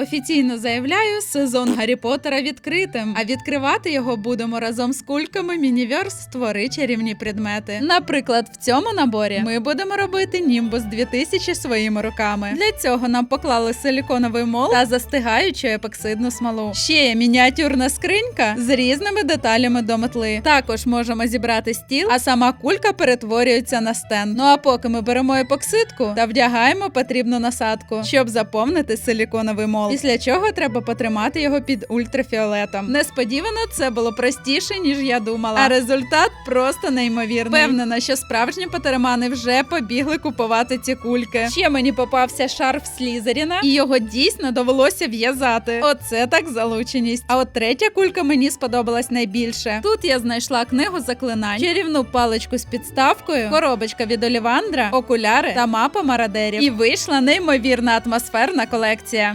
Офіційно заявляю, сезон Гаррі Поттера відкритим, а відкривати його будемо разом з кульками Мініверс створи чарівні предмети. Наприклад, в цьому наборі ми будемо робити Німбус 2000 своїми руками. Для цього нам поклали силіконовий мол та застигаючу епоксидну смолу. Ще є мініатюрна скринька з різними деталями до метли. Також можемо зібрати стіл, а сама кулька перетворюється на стенд. Ну а поки ми беремо епоксидку та вдягаємо потрібну насадку, щоб заповнити силіконовий мол. Після чого треба потримати його під ультрафіолетом. Несподівано це було простіше, ніж я думала. А результат просто неймовірний. Впевнена, що справжні потермани вже побігли купувати ці кульки. Ще мені попався шарф Слізеріна, і його дійсно довелося в'язати. Оце так залученість. А от третя кулька мені сподобалась найбільше. Тут я знайшла книгу заклинань, чарівну паличку з підставкою, коробочка від Олівандра, окуляри та мапа марадерів. І вийшла неймовірна атмосферна колекція.